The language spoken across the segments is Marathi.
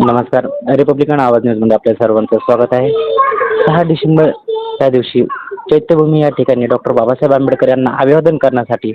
नमस्कार. रिपब्लिकन आवाज न्यूजमध्ये आपल्या सर्वांचं स्वागत आहे. सहा डिसेंबर त्या दिवशी चैत्यभूमी या ठिकाणी डॉक्टर बाबासाहेब आंबेडकर यांना अभिवादन करण्यासाठी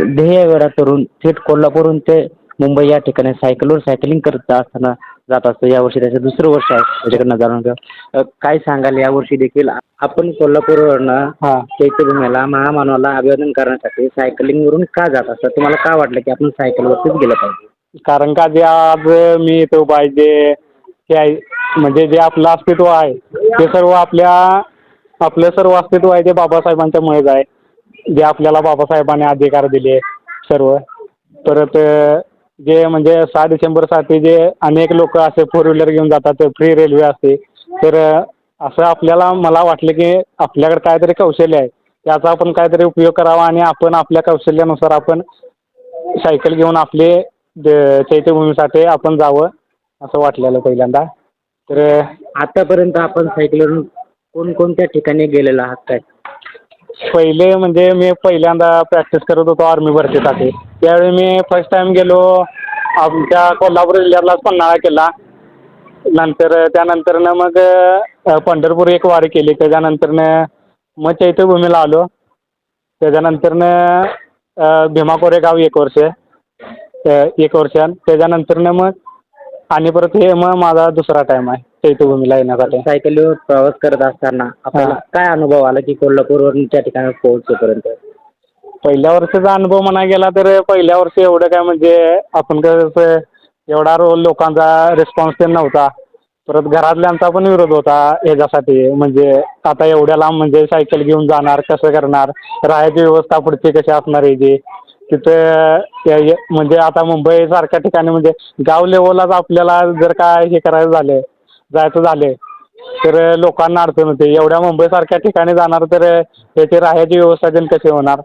ध्येयवेढा तरुण थेट कोल्हापूरहून ते मुंबई या ठिकाणी सायकलवर सायकलिंग करत असताना जात असतं. यावर्षी त्याचं दुसरं वर्ष आहे. त्याच्याकडनं जाणून अ, काय सांगाल? यावर्षी देखील आपण कोल्हापूरवरनं हां. चैत्यभूमीला महामानवाला अभिवादन करण्यासाठी सायकलिंगवरून का जात असतं तुम्हाला का वाटलं की आपण सायकलवरतीच गेलं पाहिजे? कारण का जे आज मी इथं उभा आहे जे हे आहे म्हणजे जे आपलं अस्तित्व आहे ते सर्व आपल्या आपलं सर्व अस्तित्व आहे ते बाबासाहेबांच्यामुळेच आहे. जे आपल्याला बाबासाहेबांनी अधिकार दिले सर्व. परत जे म्हणजे सहा डिसेंबरसाठी जे अनेक लोक असे फोर व्हीलर घेऊन जातात फ्री रेल्वे असते. तर असं आपल्याला मला वाटलं की आपल्याकडे काहीतरी कौशल्य आहे. त्याचा आपण काहीतरी उपयोग करावा आणि आपण आपल्या कौशल्यानुसार आपण सायकल घेऊन आपले द- चैत्यभूमीसाठी आपण जावं असं वाटलेलं पहिल्यांदा. तर आतापर्यंत आपण सायकलवरून कोणकोणत्या ठिकाणी गेलेला आहात काय? पहिले म्हणजे मी पहिल्यांदा प्रॅक्टिस करत होतो आर्मी भरतीसाठी. त्यावेळी मी फर्स्ट टाइम गेलो आमच्या कोल्हापूर जिल्ह्यातलाच पन्हाळा केला. नंतर त्यानंतरनं मग पंढरपूर एक वारी केली. त्याच्यानंतरनं मग चैत्यभूमीला आलो. त्याच्यानंतरनं भीमा कोरेगाव एक वर्ष. एक वर्ष. त्याच्यानंतरनं मग आणि परत हे मग माझा दुसरा टाईम आहे चैत्यभूमीला येण्यासाठी. सायकलीवर प्रवास करत असताना आपल्याला. काय अनुभव आला की कोल्हापूरवरून त्या ठिकाणी पोहोचेपर्यंत पहिल्या वर्षीचा अनुभव म्हणा गेला तर पहिल्या वर्षी एवढं काय म्हणजे आपण कसं एवढा रोल लोकांचा रिस्पॉन्स ते नव्हता. परत घरातल्यांचा पण विरोध होता ह्याच्यासाठी. म्हणजे आता एवढ्या लांब म्हणजे सायकल घेऊन जाणार कसं करणार? राहायची व्यवस्था पुढची कशी असणार याची तिथं म्हणजे आता मुंबईसारख्या ठिकाणी म्हणजे गाव लेवललाच आपल्याला जर काय हे करायचं झालं जायचं झाले तर लोकांना अडचण होते. एवढ्या मुंबईसारख्या ठिकाणी जाणार तर त्याची राहायची व्यवस्था तेन कशी होणार?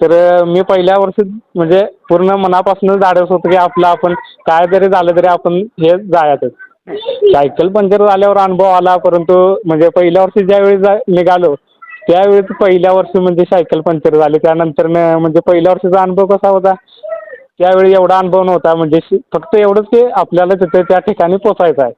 तर मी पहिल्या वर्षी म्हणजे पूर्ण मनापासूनच धाडस होतं की आपलं आपण काय जरी झालं तरी आपण हे जायचंच सायकल पंक्चर झाल्यावर अनुभव आला परंतु म्हणजे पहिल्या वर्षी ज्यावेळी जा निघालो त्यावेळी पहिल्या वर्षी म्हणजे सायकल पंक्चर झाली. त्यानंतर म्हणजे पहिल्या वर्षीचा अनुभव कसा होता? त्यावेळी एवढा अनुभव नव्हता. म्हणजे शि- फक्त एवढंच की आपल्याला तिथे त्या ठिकाणी पोचायचं आहे.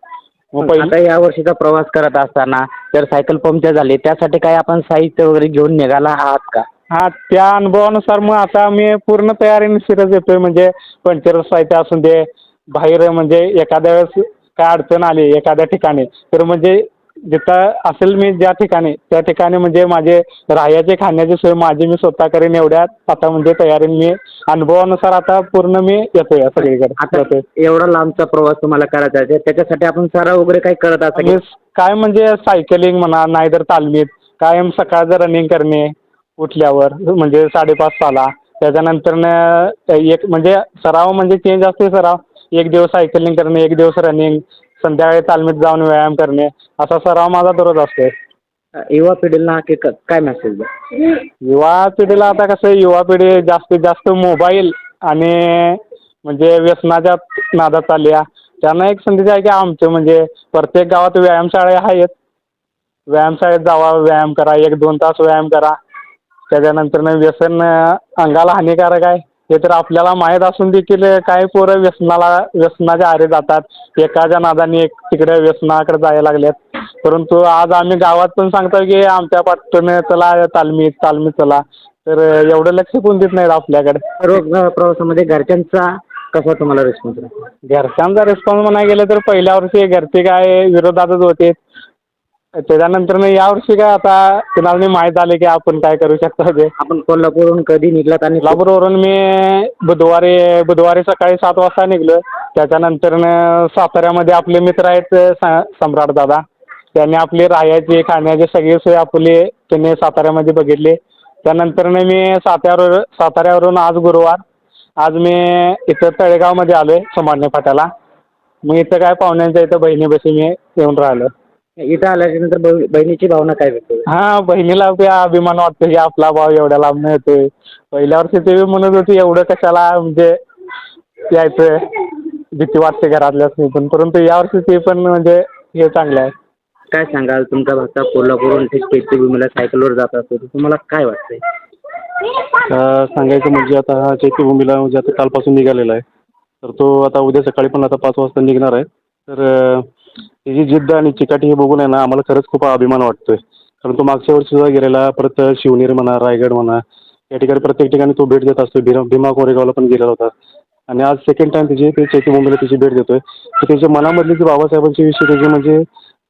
मग आता पहिली या वर्षीचा प्रवास करत असताना जर सायकल पंक्चर झाली त्यासाठी काय आपण साहित्य वगैरे घेऊन निघाला आहात का? हा त्या अनुभवानुसार मग आता मी पूर्ण तयारीने शिरत येतोय. म्हणजे पंक्चर साहित्य असून दे बाहेर म्हणजे एखाद्या वेळेस काय अडचण आली एखाद्या ठिकाणी तर म्हणजे जिथं असेल मी ज्या ठिकाणी त्या ठिकाणी म्हणजे माझे राहायचे खाण्याची सोय माझी मी स्वतः करेन एवढ्यात. आता म्हणजे तयारीने मी अनुभवानुसार आता पूर्ण मी येतोय सगळीकडे. आता. एवढा लांबचा प्रवास तुम्हाला करायचा आहे त्याच्यासाठी आपण सराव वगैरे काही करत असा आणि काय म्हणजे सायकलिंग म्हणा नाहीतर तालमीत कायम सकाळचं रनिंग करणे उठल्यावर म्हणजे साडेपाच सहाला त्याच्यानंतरनं एक म्हणजे सराव म्हणजे चेंज असते सराव. एक दिवस सायकलिंग करणे एक दिवस रनिंग संध्याकाळी तालमीत जाऊन व्यायाम करणे असा सराव माझा दररोज असतो युवा पिढीला की क- काय मेसेज युवा पिढीला आता कसं युवा पिढी जास्तीत जास्त मोबाईल आणि म्हणजे व्यसनाच्या नादात चालली आहे. त्यांना एक संदेश आहे की आमचं म्हणजे प्रत्येक गावात व्यायामशाळा आहेत. व्यायामशाळेत जावा व्यायाम करा एक दोन तास व्यायाम करा. त्याच्यानंतर व्यसन अं, अंगाला हानिकारक आहे. हे तर आपल्याला माहीत असून देखील काही पोरं व्यसनाला व्यसनाच्या आरे जातात. एकाच्या नादाने एक तिकडे व्यसनाकडे जायला लागलेत. परंतु आज आम्ही गावात पण सांगतो की आमच्या पाठून चला तालमीत तालमीत चला. तर एवढं लक्ष कोण देत नाहीत आपल्याकडे? रोज प्रवासामध्ये घरच्यांचा कसा तुम्हाला रिस्पॉन्स घरच्यांचा रिस्पॉन्स म्हणायला गेलं तर पहिल्या वर्षी घरचे काय विरोधातच होते. त्याच्यानंतर यावर्षी काय आता कुणाला माहीत झाले की आपण काय करू शकतो ते. आपण कोल्हापूरहून कधी निघलात आणि कोल्हापूरवरून मी बुधवारी बुधवारी सकाळी सात वाजता निघलो. त्याच्यानंतर साताऱ्यामध्ये आपले मित्र आहेत स- सम्राट दादा. त्यांनी आपली राहायची खाण्याची सगळी सोय आपली त्यांनी साताऱ्यामध्ये बघितली. त्यानंतर मी साताऱ्यावर साताऱ्यावरून आज गुरुवार आज मी इथं तळेगावमध्ये आलो आहे समाजने फाट्याला. मग इथं काय पाहुण्यांच्या इथं बहिणीपाशी मी येऊन राहिलो इथं आल्याच्यानंतर बहि- बहिणीची भावना काय व्यक्त होते? हा बहिणीला बी अभिमान वाटतो की आपला भाव एवढ्या लांब येतोय पहिल्या वर्षी ते बी म्हणत होती एवढं कशाला म्हणजे यायचं भीती वाटते घरातल्याच पण. परंतु यावर्षी ते पण म्हणजे हे चांगलं आहे. काय सांगाल? तुमचा भाचा कोल्हापूरहून थेट चैत्यभूमीला सायकलवर जात असतो तर तुम्हाला काय वाटतंय? अ, सांगायचं म्हणजे आता हा चैत्यभूमीला म्हणजे आता कालपासून निघालेला आहे. तर तो आता उद्या सकाळी पण आता पाच वाजता निघणार आहे. तर अं, त्याची जिद्द आणि चिकाटी हे बघून आहे ना आम्हाला खरंच खूप अभिमान वाटतोय. कारण तो मागच्या वर्षी सुद्धा गेलेला परत शिवनेर म्हणा रायगड म्हणा या ठिकाणी प्रत्येक ठिकाणी तो भेट देत असतो. भीमा भीमा कोरेगावला पण गेलेला होता. आणि आज सेकंड टाइम त्याची ते चैती मुंबईला त्याची भेट देतोय. तर त्याच्या मनामधली जी बाबासाहेबांच्या विषय त्याची म्हणजे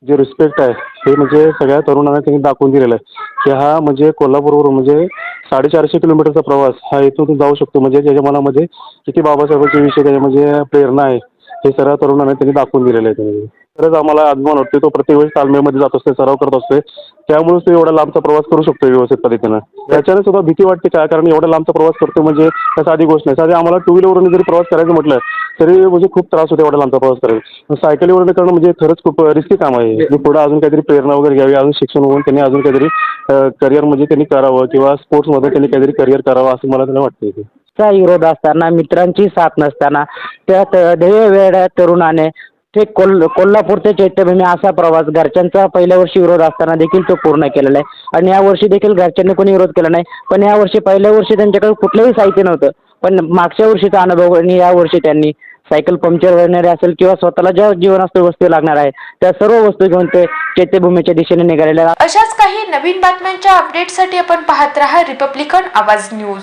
जे रिस्पेक्ट आहे हे म्हणजे सगळ्या तरुणांना त्यांनी दाखवून दिलेलं आहे. की हा म्हणजे कोल्हापूरवरून म्हणजे साडेचारशे किलोमीटरचा प्रवास हा इथून जाऊ शकतो. म्हणजे त्याच्या मनामध्ये किती बाबासाहेबांच्या विषयी त्याच्या म्हणजे प्रेरणा आहे हे सर्व तरुणांना त्यांनी दाखवून दिलेलं आहे. त्यांनी खरंच आम्हाला अभिमान वाटतो तो प्रत्येक वेळेस तालमेमध्ये जात असते सराव करत असतोय. त्यामुळेच तो एवढा लांबचा प्रवास करू शकतो व्यवस्थित पद्धतीनं. त्याच्याने सुद्धा भीती वाटते. काय? कारण एवढा लांबचा प्रवास करतो म्हणजे त्या साधी गोष्ट नाही. साधी आम्हाला टू व्हीलरवरून जरी प्रवास करायचं म्हटलं तरी म्हणजे खूप त्रास होतो एवढा लांबचा प्रवास करायला. सायकलीवरून करणं म्हणजे खरंच खूप रिस्की काम आहे. पुढं पुढे अजून काहीतरी प्रेरणा वगैरे घ्यावी अजून शिक्षण होऊन त्यांनी अजून काहीतरी करिअर म्हणजे त्यांनी करावं किंवा स्पोर्ट्समध्ये त्यांनी काहीतरी करिअर करावं असं मला त्याला वाटतं विरोध असताना मित्रांची साथ नसताना त्यात ध्येय वेड्या तरुणाने ते कोल कोल्हापूर ते चैत्यभूमी असा प्रवास घरच्यांचा पहिल्या वर्षी विरोध असताना देखील तो पूर्ण केलेला आहे. आणि या वर्षी देखील घरच्यांनी कोणी विरोध केला नाही. पण या वर्षी पहिल्या वर्षी त्यांच्याकडे कुठलंही साहित्य नव्हतं. पण मागच्या वर्षीचा अनुभव आणि या वर्षी त्यांनी सायकल पंक्चर होणारे असेल किंवा स्वतःला ज्या जीवनास्तू वस्तू लागणार आहे त्या सर्व वस्तू घेऊन ते चैत्यभूमीच्या दिशेने निघालेल्या अशाच काही नवीन बातम्यांच्या अपडेटसाठी आपण पाहत राहा रिपब्लिकन आवाज न्यूज.